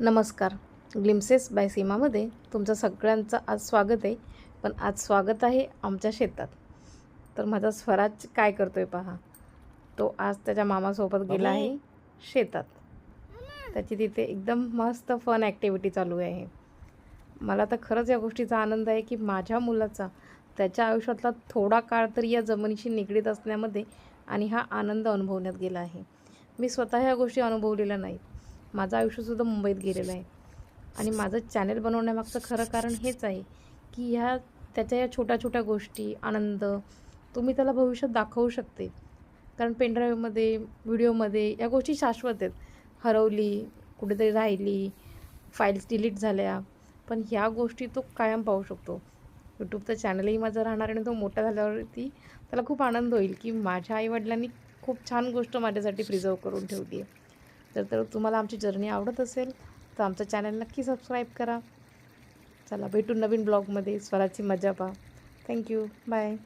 नमस्कार. Glimpses bye सीमामध्ये तुमचं सगळ्यांचं आज स्वागत आहे. पण आज स्वागत आहे आमच्या शेतात. तर माझा स्वराज काय करतोय पहा. तो आज त्याच्या मामासोबत गेला आहे शेतात. त्याची तिथे एकदम मस्त फन ॲक्टिव्हिटी चालू आहे. मला तर खरंच या गोष्टीचा आनंद आहे की माझ्या मुलाचा त्याच्या आयुष्यातला थोडा काळ तरी या जमिनीशी निगडीत असण्यामध्ये आणि हा आनंद अनुभवण्यात गेला आहे. मी स्वतः ह्या गोष्टी अनुभवलेल्या नाहीत. माझं आयुष्यसुद्धा मुंबईत गेलेलं आहे. आणि माझं चॅनल बनवण्यामागचं खरं कारण हेच आहे की ह्या त्याच्या या छोट्या छोट्या गोष्टी आनंद तुम्ही त्याला भविष्यात दाखवू शकते. कारण पेनड्राईव्हमध्ये व्हिडिओमध्ये या गोष्टी शाश्वत आहेत. हरवली कुठेतरी राहिली फाईल्स डिलीट झाल्या पण ह्या गोष्टी तो कायम पाहू शकतो. यूट्यूबचं चॅनलही माझं राहणार आणि तो मोठा झाल्यावरती त्याला खूप आनंद होईल की माझ्या आईवडिलांनी खूप छान गोष्ट माझ्यासाठी प्रिझर्व करून ठेवली आहे. तर तर तुम्हाला आमची जर्नी आवडत असेल तर आमचं चॅनल नक्की सबस्क्राईब करा. चला भेटू नवीन ब्लॉगमध्ये. स्वराची मजा पहा. Thank you bye